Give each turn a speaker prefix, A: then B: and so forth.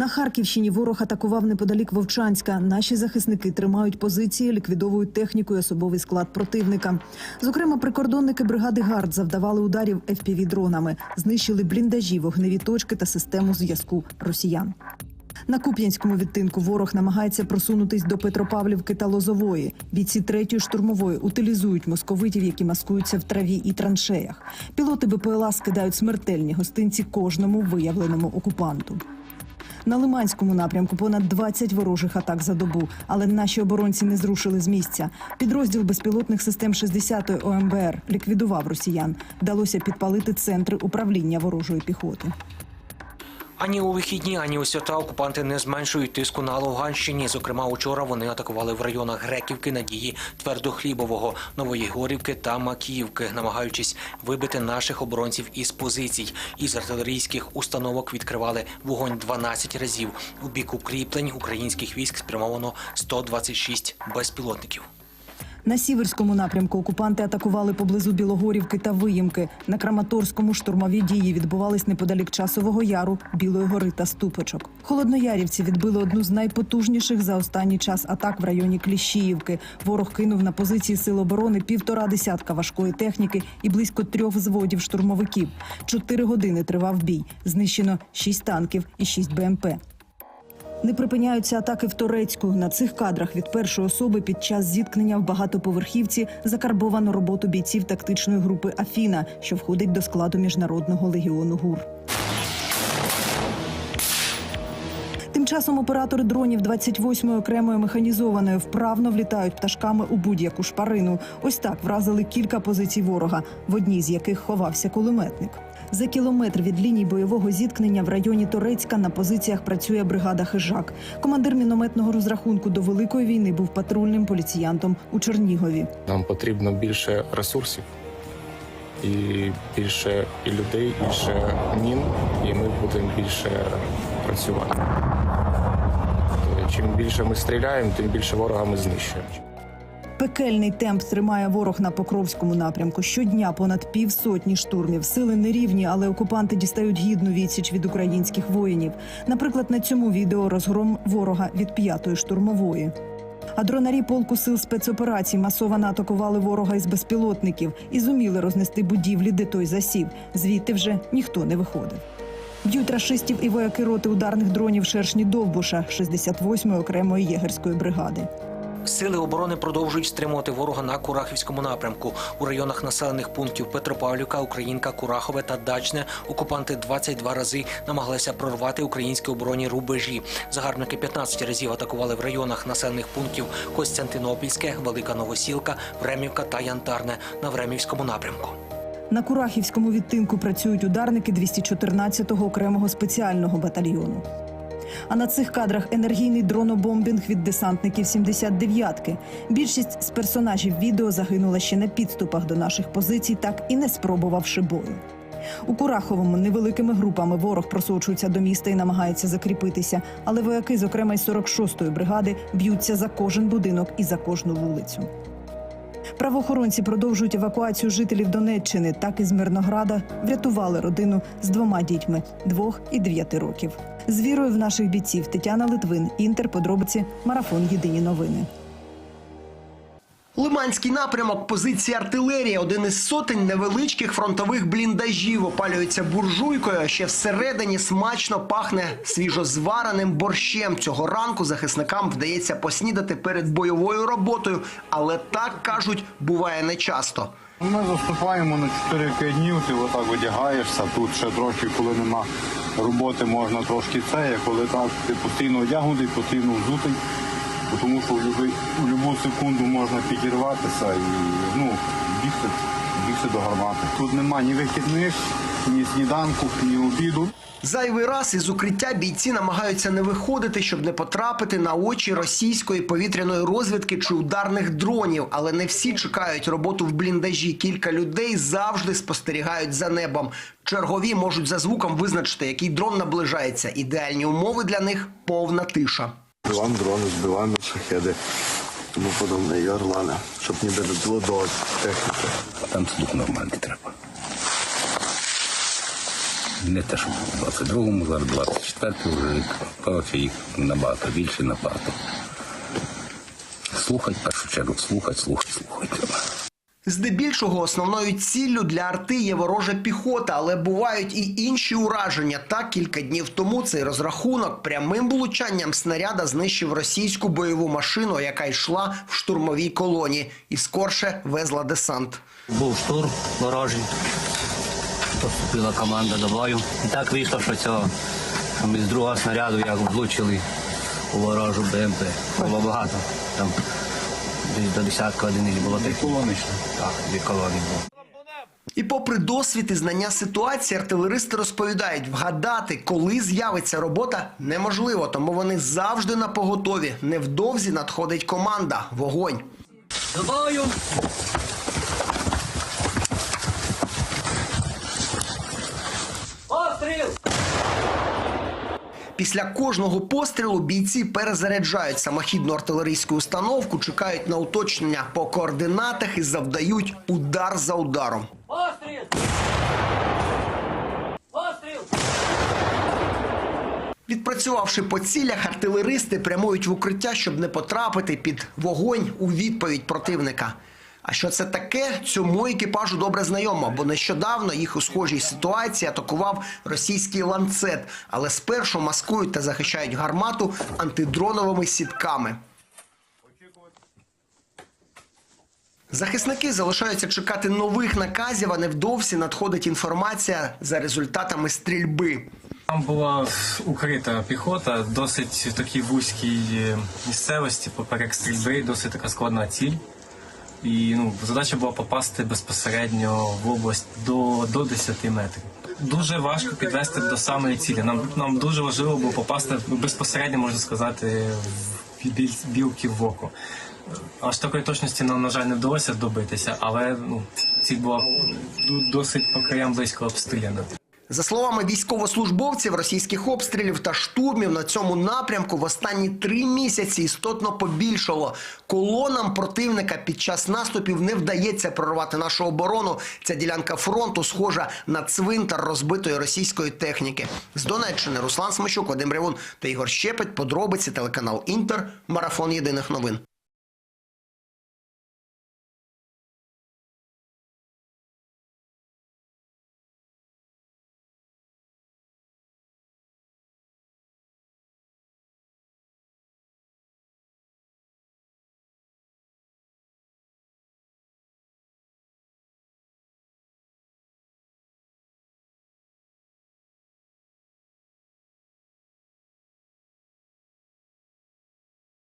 A: На Харківщині ворог атакував неподалік Вовчанська. Наші захисники тримають позиції, ліквідовують техніку і особовий склад противника. Зокрема, прикордонники бригади ГАРД завдавали ударів fpv дронами знищили бліндажі, вогневі точки та систему зв'язку росіян. На Куп'янському відтинку ворог намагається просунутись до Петропавлівки та Лозової. Бійці третьої штурмової утилізують московитів, які маскуються в траві і траншеях. Пілоти БПЛА скидають смертельні гостинці кожному виявленому окупанту. На Лиманському напрямку понад 20 ворожих атак за добу, але наші оборонці не зрушили з місця. Підрозділ безпілотних систем 60-ї ОМБР ліквідував росіян. Вдалося підпалити центри управління ворожої піхоти.
B: Ані у вихідні, ані у свята окупанти не зменшують тиску на Луганщині. Зокрема, учора вони атакували в районах Греківки, Надії, Твердохлібового, Нової Горівки та Макіївки, намагаючись вибити наших оборонців із позицій. Із артилерійських установок відкривали вогонь 12 разів. У бік укріплень українських військ спрямовано 126 безпілотників.
A: На сіверському напрямку окупанти атакували поблизу Білогорівки та Виїмки. На Краматорському штурмові дії відбувались неподалік часового яру, Білої гори та Ступочок. Холодноярівці відбили одну з найпотужніших за останній час атак в районі Кліщіївки. Ворог кинув на позиції сил оборони півтора десятка важкої техніки і близько трьох взводів штурмовиків. Чотири години тривав бій. Знищено шість танків і шість БМП. Не припиняються атаки в Торецьку. На цих кадрах від першої особи під час зіткнення в багатоповерхівці закарбовано роботу бійців тактичної групи Афіна, що входить до складу міжнародного легіону ГУР. Тим часом оператори дронів 28-ї окремої механізованої вправно влітають пташками у будь-яку шпарину. Ось так вразили кілька позицій ворога, в одній з яких ховався кулеметник. За кілометр від лінії бойового зіткнення в районі Торецька на позиціях працює бригада Хижак. Командир мінометного розрахунку до великої війни був патрульним поліціянтом у Чернігові.
C: Нам потрібно більше ресурсів і більше і людей, більше мін, і ми будемо більше працювати. Чим більше ми стріляємо, тим більше ворога ми знищуємо.
A: Пекельний темп тримає ворог на Покровському напрямку. Щодня понад півсотні штурмів. Сили нерівні, але окупанти дістають гідну відсіч від українських воїнів. Наприклад, на цьому відео розгром ворога від п'ятої штурмової. А дронарі полку сил спецоперацій масово атакували ворога із безпілотників і зуміли рознести будівлі, де той засів. Звідти вже ніхто не виходив. Б'ють рашистів і вояки роти ударних дронів шершні Довбуша 68-ї окремої єгерської бригади.
B: Сили оборони продовжують стримувати ворога на Курахівському напрямку. У районах населених пунктів Петропавлівка, Українка, Курахове та Дачне окупанти 22 рази намагалися прорвати українські оборонні рубежі. Загарбники 15 разів атакували в районах населених пунктів Костянтинопільське, Велика Новосілка, Времівка та Янтарне на Времівському напрямку.
A: На Курахівському відтинку працюють ударники 214-го окремого спеціального батальйону. А на цих кадрах енергійний дронобомбінг від десантників 79-ки. Більшість з персонажів відео загинула ще на підступах до наших позицій, так і не спробувавши бою. У Кураховому невеликими групами ворог просочується до міста і намагається закріпитися, але вояки, зокрема із 46-ї бригади, б'ються за кожен будинок і за кожну вулицю. Правоохоронці продовжують евакуацію жителів Донеччини. Так із Мирнограда врятували родину з двома дітьми двох і дев'яти років. З вірою в наших бійців Тетяна Литвин, Інтер, подробиці, марафон Єдині новини.
D: Лиманський напрямок позиції артилерії, один із сотень невеличких фронтових бліндажів, опалюється буржуйкою. а Ще всередині смачно пахне свіжозвареним борщем. Цього ранку захисникам вдається поснідати перед бойовою роботою, але так кажуть, буває нечасто.
E: Ми заступаємо на 4-5 днів, ти отак одягаєшся. Тут ще трохи, коли нема роботи, можна трошки це, коли так, ти постійно одягнутий, постійно взутий, тому що в будь-яку секунду можна підірватися і ну, бігти, бігти до гармати. Тут нема ні вихідних, ні сніданку, ні обіду.
D: Зайвий раз із укриття бійці намагаються не виходити, щоб не потрапити на очі російської повітряної розвідки чи ударних дронів. Але не всі чекають роботу в бліндажі. Кілька людей завжди спостерігають за небом. Чергові можуть за звуком визначити, який дрон наближається. Ідеальні умови для них повна тиша.
F: Збиваємо дрони, збиваємо шахеди, тому подобне, і орлани, щоб не додало до техніки.
G: Там слух нормальний треба. Не те, що в 22-му, зараз 24-й вже рік. Коротше, їх набагато більше, набагато. Слухать, в першу чергу, слухать, слухать, слухать.
D: Здебільшого основною ціллю для арти є ворожа піхота, але бувають і інші ураження. Так кілька днів тому цей розрахунок прямим влучанням снаряда знищив російську бойову машину, яка йшла в штурмовій колоні, і скорше везла десант.
H: Був штурм ворожий, поступила команда до бою. І так вийшло, що цього ми з другого снаряду як влучили у ворожу БМП. Було багато. Там десь до десятка одиниць було такі. Так, дві колони було.
D: І попри досвід і знання ситуації, артилеристи розповідають, вгадати, коли з'явиться робота, неможливо, тому вони завжди на поготові. Невдовзі надходить команда вогонь.
H: До бою! Постріл!
D: Після кожного пострілу бійці перезаряджають самохідну артилерійську установку, чекають на уточнення по координатах і завдають удар за ударом.
H: Постріл! Постріл!
D: Відпрацювавши по цілях, артилеристи прямують в укриття, щоб не потрапити під вогонь у відповідь противника. А що це таке? Цьому екіпажу добре знайомо, бо нещодавно їх у схожій ситуації атакував російський ланцет, але спершу маскують та захищають гармату антидроновими сітками. Захисники залишаються чекати нових наказів, а невдовзі надходить інформація за результатами стрільби.
I: Там була укрита піхота, досить в такій вузькій е, місцевості, поперек стрільби, досить така складна ціль. І ну, задача була попасти безпосередньо в область до, до 10 метрів. Дуже важко підвести до самої цілі. Нам, нам дуже важливо було попасти безпосередньо, можна сказати, в біль, білки в око. Аж такої точності нам, на жаль, не вдалося добитися, але ну, ціль була досить по краям близько обстріляна.
D: За словами військовослужбовців, російських обстрілів та штурмів на цьому напрямку в останні три місяці істотно побільшало. Колонам противника під час наступів не вдається прорвати нашу оборону. Ця ділянка фронту схожа на цвинтар розбитої російської техніки. З Донеччини Руслан Смещук, Вадим Ревун та Ігор Щепет. Подробиці телеканал Інтер. Марафон єдиних новин.